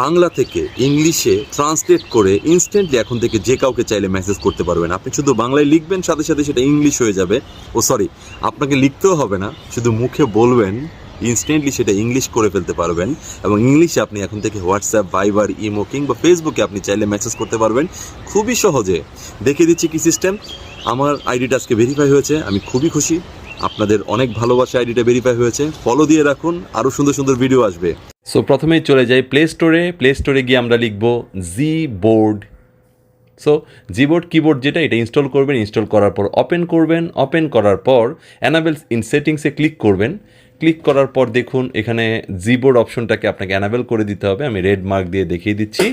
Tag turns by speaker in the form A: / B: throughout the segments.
A: বাংলা থেকে ইংলিশে ট্রান্সলেট করে ইনস্ট্যান্টলি এখন থেকে যে কাউকে চাইলে মেসেজ করতে পারবেন। আপনি শুধু বাংলায় লিখবেন, সাথে সাথে সেটা ইংলিশ হয়ে যাবে। ও সরি আপনাকে লিখতেও হবে না, শুধু মুখে বলবেন ইনস্ট্যান্টলি সেটা ইংলিশ করে ফেলতে পারবেন। এবং ইংলিশে আপনি এখন থেকে হোয়াটসঅ্যাপ ভাইবার ইমো কিংবা ফেসবুকে আপনি চাইলে মেসেজ করতে পারবেন। খুবই সহজে। দেখিয়ে দিচ্ছি কি সিস্টেম আমার আইডিটা আজকে ভেরিফাই হয়েছে, আমি খুবই খুশি। আপনাদের অনেক ভালোবাসা আইডিটা ভেরিফাই হয়েছে। ফলো দিয়ে রাখুন আরও সুন্দর সুন্দর ভিডিও আসবে।
B: সো প্রথমেই চলে যাই প্লে স্টোরে প্লে স্টোরে গিয়ে আমরা লিখব G board so Gboard keyboard যেটা, এটা ইনস্টল করবেন ইনস্টল করার পর ওপেন করবেন। ওপেন করার পর অ্যানাবেলস ইন সেটিংসে ক্লিক করবেন। ক্লিক করার পর দেখুন, এখানে জিবোর্ড অপশনটাকে আপনাকে অ্যানাবেল করে দিতে হবে। আমি রেড মার্ক দিয়ে দেখিয়ে দিচ্ছি।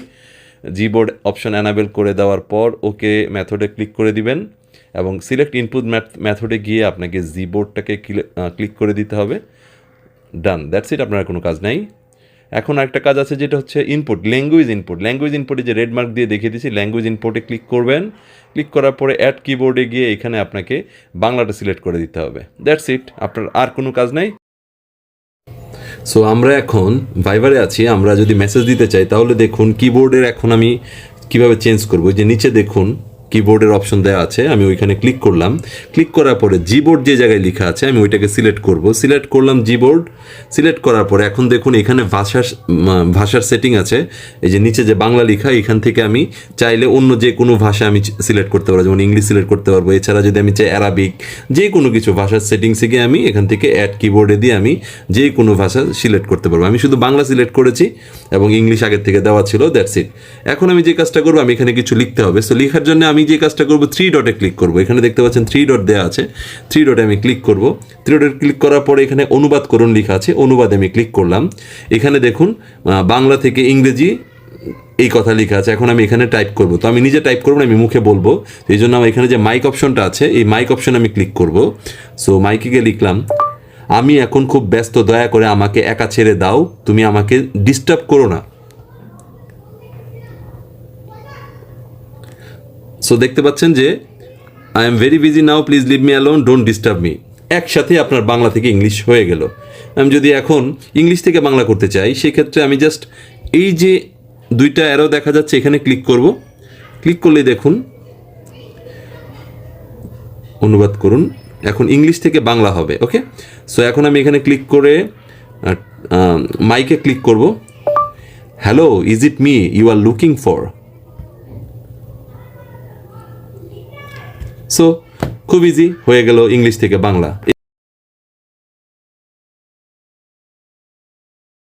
B: জিবোর্ড অপশন অ্যানাবেল করে দেওয়ার পর ওকে মেথডে ক্লিক করে দিবেন। এবং সিলেক্ট ইনপুট মেথডে গিয়ে আপনাকে জিবোর্ডটাকে ক্লিক করে দিতে হবে। ডান দ্যাটস ইট আপনার কোনো কাজ নাই। এখন একটা কাজ আছে যেটা হচ্ছে ইনপুট ল্যাঙ্গুয়েজ ইনপুট ল্যাঙ্গুয়েজ ইনপুটে যে রেড মার্ক দিয়ে দেখিয়ে দিচ্ছি ল্যাঙ্গুয়েজ ইনপুটে ক্লিক করবেন। ক্লিক করার পরে অ্যাড কিবোর্ডে গিয়ে এখানে আপনাকে বাংলাটা সিলেক্ট করে দিতে হবে। দ্যাটস ইট আপনার আর কোনো কাজ নাই? সো আমরা এখন ভাইবারে আছি। আমরা যদি মেসেজ দিতে চাই, তাহলে দেখুন কিবোর্ডের এখন আমি কীভাবে চেঞ্জ করব? যে নিচে দেখুন কিবোর্ডের অপশন দেওয়া আছে, আমি ওইখানে ক্লিক করলাম। ক্লিক করার পরে জিবোর্ড যে জায়গায় লেখা আছে, আমি ওইটাকে সিলেক্ট করব। সিলেক্ট করলাম জিবোর্ড সিলেক্ট করার পরে এখন দেখুন এখানে ভাষার ভাষার সেটিং আছে। এই যে নিচে যে বাংলা লেখা, এখান থেকে আমি চাইলে অন্য যে কোনো ভাষা আমি সিলেক্ট করতে পারব, যেমন ইংলিশ সিলেক্ট করতে পারব। এছাড়া যদি আমি চাই অ্যারাবিক যে কোনো কিছু ভাষার সেটিংসে গিয়ে আমি এখান থেকে অ্যাড কিবোর্ডে দিয়ে আমি যে কোনো ভাষা সিলেক্ট করতে পারব। আমি শুধু বাংলা সিলেক্ট করেছি এবং ইংলিশ আগের থেকে দেওয়া ছিল দ্যাটস ইট এখন আমি যে কাজটা করব, আমি এখানে কিছু লিখতে হবে। সো লেখার জন্য আমি যে কাজটা করব থ্রি ডটে ক্লিক করব। এখানে দেখতে পাচ্ছেন থ্রি ডট দেওয়া আছে। থ্রি ডটে আমি ক্লিক করব। থ্রি ডটে ক্লিক করার পরে এখানে অনুবাদ করুন লেখা আছে, অনুবাদে আমি ক্লিক করলাম। এখানে দেখুন বাংলা থেকে ইংরেজি এই কথা লেখা আছে। এখন আমি এখানে টাইপ করব। তো আমি নিজে টাইপ করব না, আমি মুখে বলব। এই জন্য আমার এখানে যে মাইক অপশনটা আছে, এই মাইক অপশন আমি ক্লিক করব। সো মাইকে গিয়ে লিখলাম, আমি এখন খুব ব্যস্ত, দয়া করে আমাকে একা ছেড়ে দাও। তুমি আমাকে ডিস্টার্ব করো না। সো দেখতে পাচ্ছেন যে I am very busy now please leave me alone don't disturb me একসাথে আপনার বাংলা থেকে ইংলিশ হয়ে গেল। আমি যদি এখন ইংলিশ থেকে বাংলা করতে চাই, সেক্ষেত্রে আমি জাস্ট এই যে দুইটা অ্যারো দেখা যাচ্ছে, এখানে ক্লিক করব। ক্লিক করলেই দেখুন, অনুবাদ করুন, এখন ইংলিশ থেকে বাংলা হবে ওকে সো এখন আমি এখানে ক্লিক করে মাইকে ক্লিক করব। Hello is it me you are looking for so খুব ইজি হয়ে গেল ইংলিশ থেকে বাংলা।